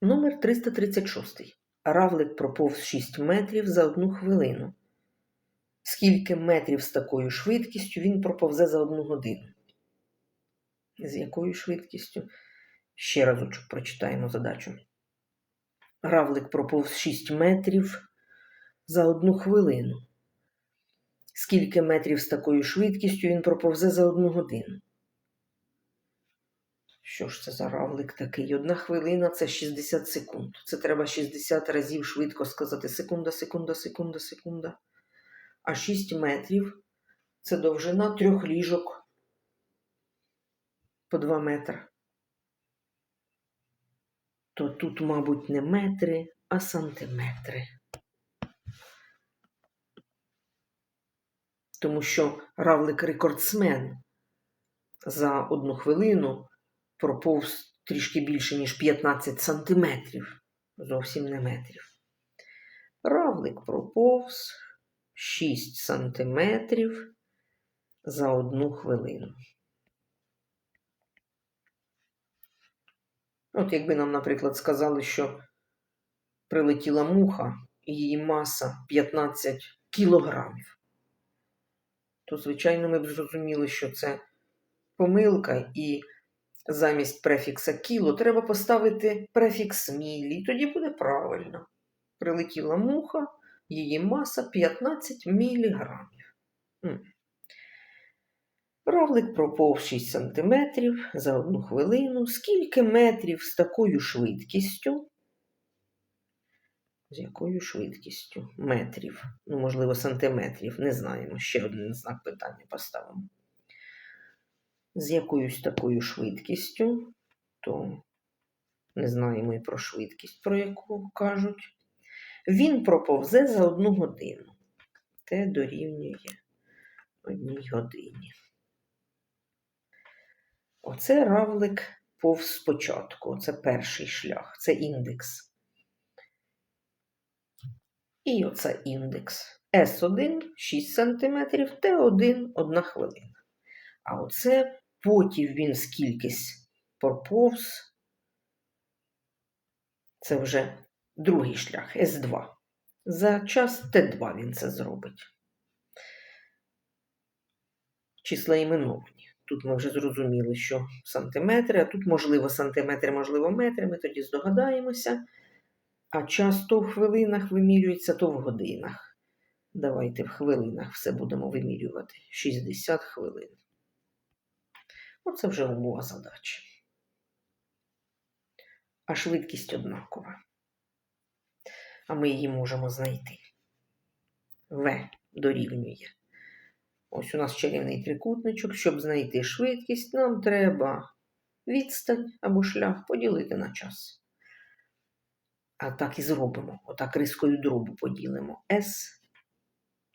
Номер 336. Равлик проповз 6 метрів за одну хвилину. Скільки метрів з такою швидкістю він проповзе за одну годину? З якою швидкістю? Ще разочок прочитаємо задачу. Равлик проповз 6 метрів за одну хвилину. Скільки метрів з такою швидкістю він проповзе за одну годину? Що ж це за равлик такий? Одна хвилина це 60 секунд. Це треба 60 разів швидко сказати секунда, секунда, секунда, секунда. А 6 метрів це довжина трьох ліжок по 2 метри. То тут, мабуть, не метри, а сантиметри. Тому що равлик рекордсмен за одну хвилину проповз трішки більше, ніж 15 сантиметрів. Зовсім не метрів. Равлик проповз 6 сантиметрів за одну хвилину. От якби нам, наприклад, сказали, що прилетіла муха і її маса 15 кілограмів, то, звичайно, ми б зрозуміли, що це помилка, і замість префікса кіло треба поставити префікс мілі, тоді буде правильно. Прилетіла муха, її маса 15 міліграмів. Равлик проповз 6 сантиметрів за одну хвилину. Скільки метрів з такою швидкістю? З якою швидкістю? Метрів. Ну, можливо, сантиметрів. Не знаємо. Ще один знак питання поставимо. З якоюсь такою швидкістю, то не знаємо і про швидкість, про яку кажуть. Він проповзе за одну годину. Те дорівнює одній годині. Оце равлик повз спочатку. Це перший шлях, це індекс. І оце індекс. С1 6 см, Т1 1 хвилина. А оце потім він скількись проповз. Це вже другий шлях С2. За час Т2 він це зробить. Числа іменовані. Тут ми вже зрозуміли, що сантиметри, а тут, можливо, сантиметри, можливо, метри. Ми тоді здогадаємося. А час то в хвилинах вимірюється, то в годинах. Давайте в хвилинах все будемо вимірювати. 60 хвилин. Оце вже умова задачі. А швидкість однакова. А ми її можемо знайти. В дорівнює. Ось у нас чарівний трикутничок. Щоб знайти швидкість, нам треба відстань або шлях поділити на час. А так і зробимо. Отак рискою дробу поділимо S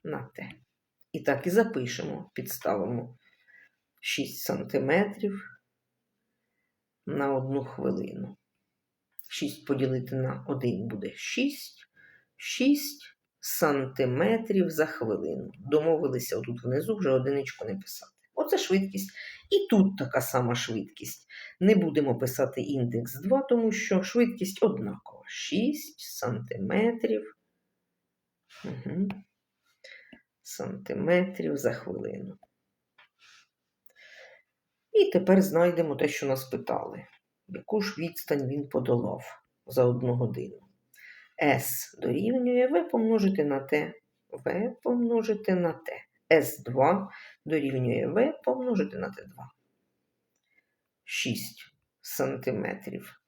на T. І так і запишемо, підставимо 6 сантиметрів на одну хвилину. 6 поділити на 1 буде 6. 6 сантиметрів за хвилину. Домовилися отут внизу вже одиничку не писати. Оце швидкість. І тут така сама швидкість. Не будемо писати індекс 2, тому що швидкість однакова. 6 сантиметрів. Угу. Сантиметрів за хвилину. І тепер знайдемо те, що нас питали. Яку ж відстань він подолав за одну годину? S дорівнює V помножити на T, V помножити на T. S2 дорівнює V помножити на T2. 6 сантиметрів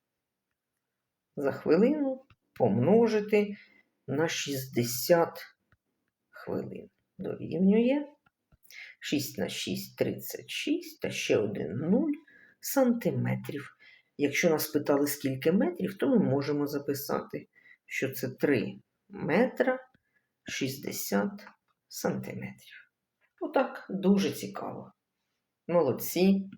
за хвилину помножити на 60 хвилин. Дорівнює 6 на 6 36 та ще один 0 сантиметрів. Якщо нас питали, скільки метрів, то ми можемо записати, що це 3 метра 60 сантиметрів. Отак дуже цікаво. Молодці.